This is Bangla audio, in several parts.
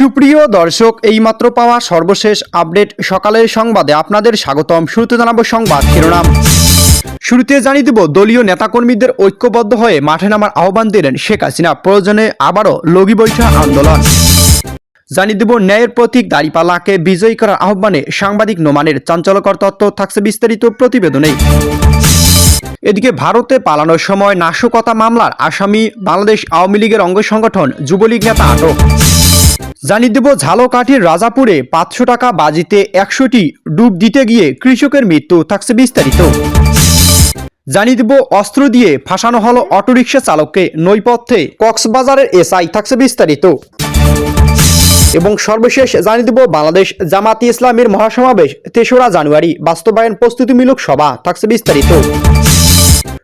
সুপ্রিয় দর্শক, এইমাত্র পাওয়া সর্বশেষ আপডেট সকালের সংবাদে আপনাদের স্বাগতম। শুরুতে জানাব সংবাদ শিরোনাম। শুরুতে জানিয়ে দেব, দলীয় নেতাকর্মীদের ঐক্যবদ্ধ হয়ে মাঠে নামার আহ্বান দিলেন শেখ হাসিনা। প্রয়োজনে আবারও লগি বৈঠা আন্দোলন। জানিয়ে দেব, ন্যায়ের প্রতীক দাড়িপাল্লাকে বিজয়ী করার আহ্বানে সাংবাদিক নোমানের চাঞ্চল্যকর তত্ত্ব থাকছে বিস্তারিত প্রতিবেদনে এদিকে ভারতে পালানোর সময় নাশকতা মামলার আসামি বাংলাদেশ আওয়ামী লীগের অঙ্গ সংগঠন যুবলীগ নেতা আটক। জানিয়ে দেব, ঝালকাঠির রাজাপুরে পাঁচশো টাকা বাজিতে একশোটি ডুব দিতে গিয়ে কৃষকের মৃত্যু থাকছে বিস্তারিত। জানিয়ে দেব, অস্ত্র দিয়ে ফাঁসানো হলো অটোরিকশা চালককে, নৈপথ্যে কক্সবাজারের এসআই থাকছে বিস্তারিত। এবং সর্বশেষ জানিয়ে দেব, বাংলাদেশ জামাতি ইসলামের মহাসমাবেশ তেসরা জানুয়ারি বাস্তবায়ন প্রস্তুতিমূলক সভা থাকছে বিস্তারিত।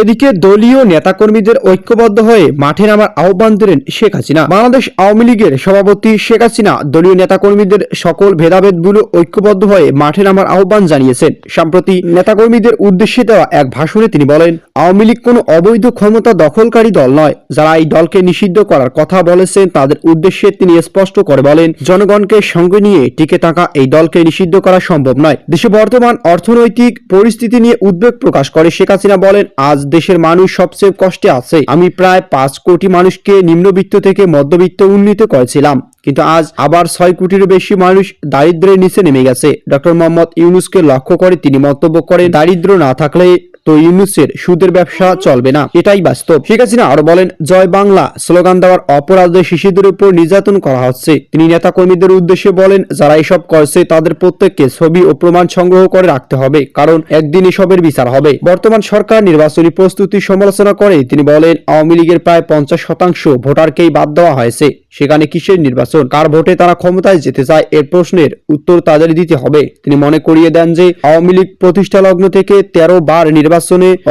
এদিকে দলীয় নেতাকর্মীদের ঐক্যবদ্ধ হয়ে মাঠে নামার আহ্বান দিলেন শেখ হাসিনা। বাংলাদেশ আওয়ামী লীগের সভাপতি শেখ হাসিনা দলীয় নেতাকর্মীদের সকল ভেদাভেদগুলো ঐক্যবদ্ধ হয়ে মাঠে নামার আহ্বান জানিয়েছেন। সম্প্রতি নেতাকর্মীদের উদ্দেশ্যে দেওয়া এক ভাষণে তিনি বলেন, আওয়ামী লীগ কোনো অবৈধ ক্ষমতা দখলকারী দল নয়। যারা এই দলকে নিষিদ্ধ করার কথা বলেছেন, তাদের উদ্দেশ্যে তিনি স্পষ্ট করে বলেন, জনগণকে সঙ্গে নিয়ে টিকে থাকা এই দলকে নিষিদ্ধ করা সম্ভব নয়। দেশে বর্তমান অর্থনৈতিক পরিস্থিতি নিয়ে উদ্বেগ প্রকাশ করে শেখ হাসিনা বলেন আজ দেশের মানুষ সবচেয়ে কষ্টে আছে। আমি প্রায় পাঁচ কোটি মানুষকে নিম্নবিত্ত থেকে মধ্যবিত্ত উন্নীত করেছিলাম। কিন্তু আজ আবার ছয় কোটির বেশি মানুষ দারিদ্রের নিচে নেমে গেছে। ডক্টর মোহাম্মদ ইউনুসকে লক্ষ্য করে তিনি মন্তব্য করেন দারিদ্র না থাকলে তো ইউনুসের সুদের ব্যবসা চলবে না। এটাই বাস্তব। শেখ হাসিনা আরও বলেন, জয় বাংলা স্লোগান দেওয়ার অপরাধে শিশুদের উপর নির্যাতন করা হচ্ছে। তিনি নেতাকর্মীদের উদ্দেশ্যে বলেন, যারা এসব করছে তাদের প্রত্যেককে ছবি ও প্রমাণ সংগ্রহ করে রাখতে হবে, কারণ একদিন এসবের বিচার হবে। বর্তমান সরকার নির্বাচনী প্রস্তুতি সমালোচনা করে তিনি বলেন, আওয়ামী লীগের প্রায় পঞ্চাশ শতাংশ ভোটারকেই বাদ দেওয়া হয়েছে। সেখানে কিসের নির্বাচন? কার ভোটে তারা ক্ষমতায় যেতে চায়? এর প্রশ্নের উত্তর তাদের দিতে হবে। তিনি মনে করিয়ে দেন যে, আওয়ামী লীগ প্রতিষ্ঠা লগ্ন থেকে তেরো বার নির্বাচনে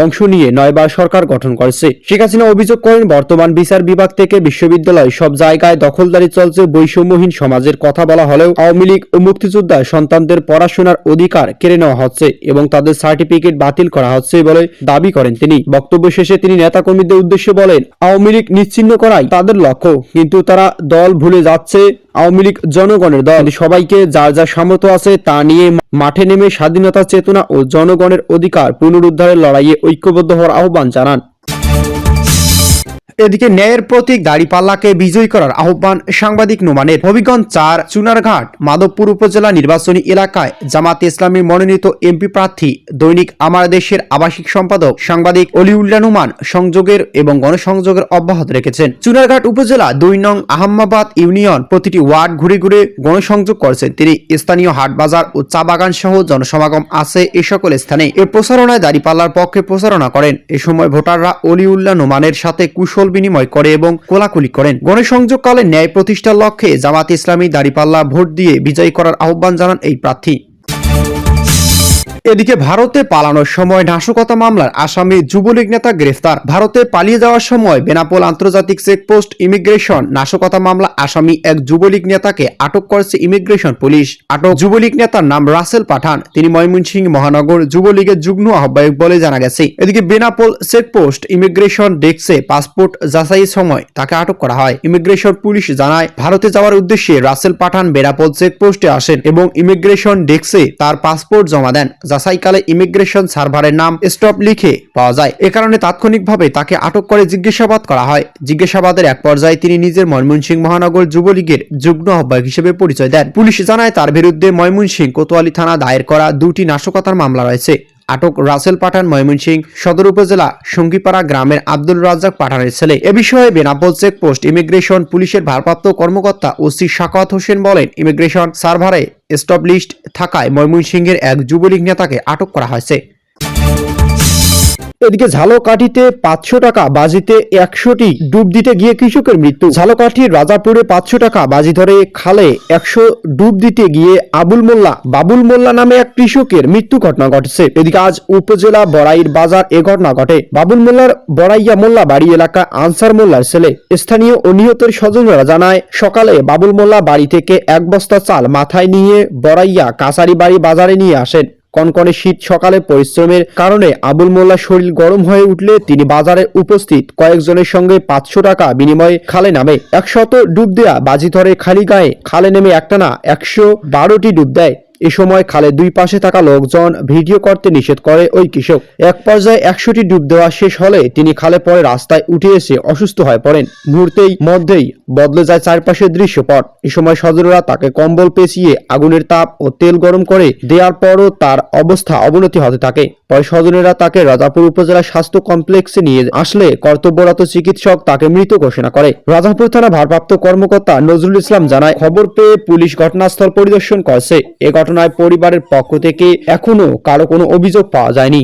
অংশ নিয়ে নয়বার সরকার গঠন করেছে। শেখ হাসিনা অভিযোগ করেন, বর্তমান বিচার বিভাগ থেকে বিশ্ববিদ্যালয় সব জায়গায় দখলদারি চলছে বৈষম্যহীন সমাজের কথা বলা হলেও আওয়ামী লীগ ও মুক্তিযোদ্ধা সন্তানদের পড়াশোনার অধিকার কেড়ে নেওয়া হচ্ছে এবং তাদের সার্টিফিকেট বাতিল করা হচ্ছে বলে দাবি করেন তিনি। বক্তব্য শেষে তিনি নেতাকর্মীদের উদ্দেশ্যে বলেন, আওয়ামী লীগ নিশ্চিন্ন করাই তাদের লক্ষ্য, কিন্তু তারা দল ভুলে যাচ্ছে আওয়ামী লীগ জনগণের দল। সবাইকে যার যা সামর্থ্য আছে তা নিয়ে মাঠে নেমে স্বাধীনতা চেতনা ও জনগণের অধিকার পুনরুদ্ধারের লড়াইয়ে ঐক্যবদ্ধ হওয়ার আহ্বান জানান। এদিকে ন্যায়ের প্রতীক দাড়িপাল্লাকে বিজয়ী করার আহ্বান সাংবাদিক নোমানের। হবিগঞ্জ চার, চুনারঘাট, মাধবপুর উপজেলা নির্বাচনী এলাকায় জামাত ইসলামী মনোনীত এমপি প্রার্থী, দৈনিক আমার দেশের আবাসিক সম্পাদক সাংবাদিক অলিউল্লাহ নুমান সংযোগের এবং গণসংযোগের অব্যাহত রেখেছেন। চুনারঘাট উপজেলা দুই নং আহম্মাবাদ ইউনিয়ন প্রতিটি ওয়ার্ড ঘুরে ঘুরে গণসংযোগ করছেন তিনি। স্থানীয় হাট বাজার ও চা বাগান সহ জনসমাগম আছে এ সকল স্থানে। এ প্রচারণায় দাড়িপাল্লার পক্ষে প্রচারণা করেন। এ সময় ভোটাররা অলিউল্লাহ নোমানের সাথে কুশল বিনিময় করে এবং কোলাকুলি করেন। গণসংযোগকালে ন্যায় প্রতিষ্ঠার লক্ষ্যে জামাত ইসলামী দাড়িপাল্লা ভোট দিয়ে বিজয়ী করার আহ্বান জানান এই প্রার্থী। এদিকে ভারতে পালানোর সময় নাশকতা মামলার আসামি যুবলীগ নেতা গ্রেফতার। ভারতে পালিয়ে যাওয়ার সময় বেনাপোল আন্তর্জাতিক চেকপোস্ট ইমিগ্রেশন নাশকতা মামলা আসামি এক যুবলীগ নেতাকে আটক করেছে ইমিগ্রেশন পুলিশ। আটক যুবলীগ নেতার নাম রাসেল পাঠান। তিনি ময়মনসিংহ মহানগর যুবলীগের যুগ্ম আহ্বায়ক বলে জানা গেছে। এদিকে বেনাপোল চেকপোস্ট ইমিগ্রেশন ডেস্কে পাসপোর্ট যাচাইয়ের সময় তাকে আটক করা হয়। ইমিগ্রেশন পুলিশ জানায়, ভারতে যাওয়ার উদ্দেশ্যে রাসেল পাঠান বেনাপোল চেকপোস্টে আসেন এবং ইমিগ্রেশন ডেস্কে তার পাসপোর্ট জমা দেন যাচাইকালে ইমিগ্রেশন সার্ভারের নাম স্টপ লিখে পাওয়া যায়। এ কারণে তাৎক্ষণিকভাবে তাকে আটক করে জিজ্ঞাসাবাদ করা হয়। জিজ্ঞাসাবাদের এক পর্যায়ে তিনি নিজের ময়মনসিংহ মহানগর যুবলীগের যুগ্ম আহ্বায়ক হিসেবে পরিচয় দেন। পুলিশ জানায়, তার বিরুদ্ধে ময়মনসিংহ কোতোয়ালি থানা দায়ের করা দুটি নাশকতার মামলা রয়েছে। আটক রাসেল পাঠান ময়মনসিংহ সদর উপজেলা সঙ্গীপাড়া গ্রামের আব্দুল রাজ্জাক পাঠানের ছেলে। এ বিষয়ে বেনাপোল চেকপোস্ট ইমিগ্রেশন পুলিশের ভারপ্রাপ্ত কর্মকর্তা ওসি শাকাত হোসেন বলেন, ইমিগ্রেশন সার্ভারে এস্টাবলিশড থাকায় ময়মনসিংহের এক যুবলীগ নেতাকে আটক করা হয়েছে। এদিকে ঝালকাঠিতে পাঁচশো টাকা বাজিতে একশোটি ডুব দিতে গিয়ে কৃষকের মৃত্যু। ঝালকাঠির রাজাপুরে পাঁচশো টাকা বাজি ধরে খালে একশো ডুব দিতে গিয়ে আবুল মোল্লা, বাবুল মোল্লা নামে এক কৃষকের মৃত্যু ঘটনা ঘটেছে। এদিকে আজ উপজেলা বড়াইর বাজার এ ঘটনা ঘটে। বাবুল মোল্লার বড়াইয়া মোল্লা বাড়ি এলাকা আনসার মোল্লার ছেলে, স্থানীয় ও নিহতের স্বজনরা জানায়, সকালে বাবুল মোল্লা বাড়ি থেকে এক বস্তা চাল মাথায় নিয়ে বড়াইয়া কাছারি বাড়ি বাজারে নিয়ে আসেন। কনকনে শীত সকালে পরিশ্রমের কারণে আবুল মোল্লা শরীর গরম হয়ে উঠলে তিনি বাজারে উপস্থিত। কয়েকজনের সঙ্গে পাঁচশো টাকা বিনিময়ে খালে নামে। একশত ডুব দেয়া বাজি ধরে খালি গায়ে খালে নেমে একটানা একশো বারোটি ডুব দেয়। এ সময় খালে দুই পাশে থাকা লোকজন ভিডিও করতে নিষেধ করে ওই কৃষক। এক পর্যায়ে একশোটি ডুব দেওয়া শেষ হলে তিনি খালে পরে রাস্তায় উঠে এসে অসুস্থ হয়ে পড়েন। মুহূর্তেই মধ্যেই বদলে যায় চারপাশের দৃশ্যপট। এ সময় সদররা তাকে কম্বল পেঁচিয়ে আগুনের তাপ ও তেল গরম করে দেওয়ার পরও তার অবস্থা অবনতি হতে থাকে। পরে স্বজনেরা তাকে রাজাপুর উপজেলা স্বাস্থ্য কমপ্লেক্সে নিয়ে আসলে কর্তব্যরত চিকিৎসক তাকে মৃত ঘোষণা করে। রাজাপুর থানা ভারপ্রাপ্ত কর্মকর্তা নজরুল ইসলাম জানায়, খবর পেয়ে পুলিশ ঘটনাস্থল পরিদর্শন করছে। এ ঘটনায় পরিবারের পক্ষ থেকে এখনও কারও কোনো অভিযোগ পাওয়া যায়নি।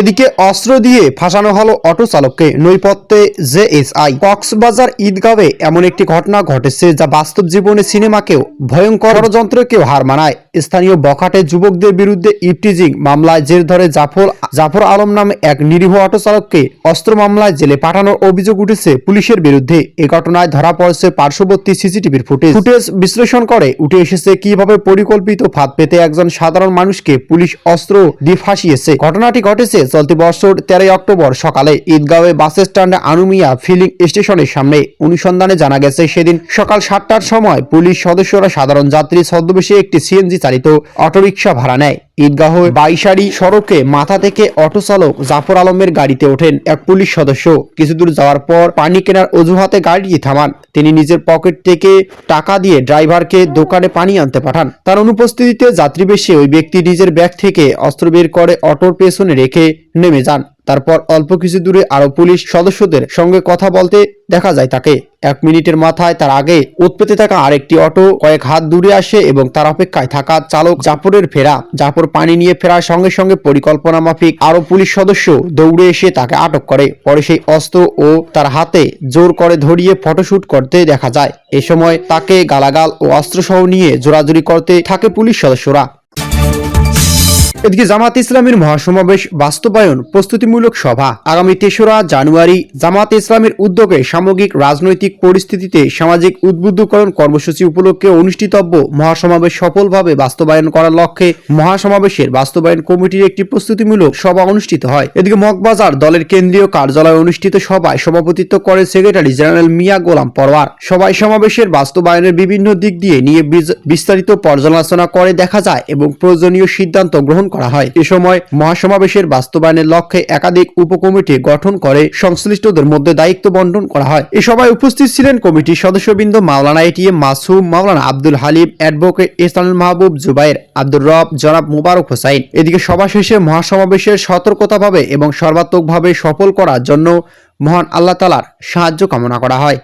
এদিকে অস্ত্র দিয়ে ফাঁসানো হলো অটো চালককে নৈপথ্যে জেএসআই কক্সবাজার ঈদগাঁওয়ে এমন একটি ঘটনা ঘটেছে যা বাস্তব জীবনে সিনেমাকেও ভয়ঙ্কর ষড়যন্ত্রকেও হার মানায়। স্থানীয় বখাটে যুবকদের বিরুদ্ধে ইপটিজিং মামলায় জের ধরে জাফর জাফর আলম নামে এক নিরীহ অটো চালককে অস্ত্র মামলায় জেলে পাঠানোর অভিযোগ উঠেছে পুলিশের বিরুদ্ধে। এ ঘটনায় ধরা পড়েছে পার্শ্ববর্তী সিসিটিভির ফুটেজ। ফুটেজ বিশ্লেষণ করে উঠে এসেছে কীভাবে পরিকল্পিত ফাঁদ পেতে একজন সাধারণ মানুষকে পুলিশ অস্ত্র দিয়ে ফাঁসিয়েছে। ঘটনাটি ঘটেছে চলতি বছর তেরোই অক্টোবর সকালে ঈদগাঁওয়ে বাস স্ট্যান্ডে আনুমিয়া ফিলিং স্টেশনের সামনে। অনুসন্ধানে জানা গেছে সেদিন সকাল সাতটার সময় পুলিশ সদস্যরা সাধারণ যাত্রী ছদ্মবেশে একটি সিএনজি চালিত অটোরিকশা ভাড়া নেয়। ঈদগাহ বাইশারি সড়কে মাথা থেকে অটো চালক জাফর আলমের গাড়িতে ওঠেন এক পুলিশ সদস্য। কিছু দূর যাওয়ার পর পানি কেনার অজুহাতে গাড়িটি থামান। তিনি নিজের পকেট থেকে টাকা দিয়ে ড্রাইভারকে দোকানে পানি আনতে পাঠান। তার অনুপস্থিতিতে যাত্রী বেশে ওই ব্যক্তি নিজের ব্যাগ থেকে অস্ত্র বের করে অটোর পেছনে রেখে নেমে যান। তারপর অল্প কিছু দূরে আরও পুলিশ সদস্যদের সঙ্গে কথা বলতে দেখা যায় তাকে। এক মিনিটের মাথায় তার আগে উৎপেতে থাকা আরেকটি অটো কয়েক হাত দূরে আসে এবং তার অপেক্ষায় থাকা চালক জাফরের ফেরা। জাফর পানি নিয়ে ফেরার সঙ্গে সঙ্গে পরিকল্পনা মাফিক আরও পুলিশ সদস্য দৌড়ে এসে তাকে আটক করে। পরে সেই অস্ত্র ও তার হাতে জোর করে ধরিয়ে ফটোশুট করতে দেখা যায়। এ সময় তাকে গালাগাল ও অস্ত্রসহ নিয়ে জোরাজুরি করতে থাকে পুলিশ সদস্যরা। এদিকে জামাত ইসলামের মহাসমাবেশ বাস্তবায়ন প্রস্তুতিমূলক সভা আগামী তেসরা জানুয়ারি জামাত ইসলামের উদ্যোগে সামগ্রিক রাজনৈতিক পরিস্থিতিতে সামাজিক উদ্বুদ্ধকরণ কর্মসূচি উপলক্ষে অনুষ্ঠিতব্য মহাসমাবেশ সফলভাবে বাস্তবায়ন করার লক্ষ্যে মহাসমাবেশের বাস্তবায়ন কমিটির একটি প্রস্তুতিমূলক সভা অনুষ্ঠিত হয়। এদিকে মগবাজার দলের কেন্দ্রীয় কার্যালয়ে অনুষ্ঠিত সভায় সভাপতিত্ব করে সেক্রেটারি জেনারেল মিয়া গোলাম পরওয়ার সভায় সমাবেশের বাস্তবায়নের বিভিন্ন দিক দিয়ে নিয়ে বিস্তারিত পর্যালোচনা করে দেখা যায় এবং প্রয়োজনীয় সিদ্ধান্ত গ্রহণ করা হয়। এ সময় মহাসমাবেশের বাস্তবায়নের লক্ষ্যে একাধিক উপকমিটি গঠন করে সংশ্লিষ্টদের মধ্যে দায়িত্ব বন্টন করা হয়। এ সভায় উপস্থিত ছিলেন কমিটির সদস্যবৃন্দ মাওলানা এটিএম মাসুম, মাওলানা আব্দুল হালিম, অ্যাডভোকেট ইসলানুল মাহবুব, জুবাইর আব্দুর রব, জনাব মুবারক হোসাইন। এদিকে সভা শেষে মহাসমাবেশের সতর্কতাভাবে এবং সর্বাত্মকভাবে সফল করার জন্য মহান আল্লাহ তালার সাহায্য কামনা করা হয়।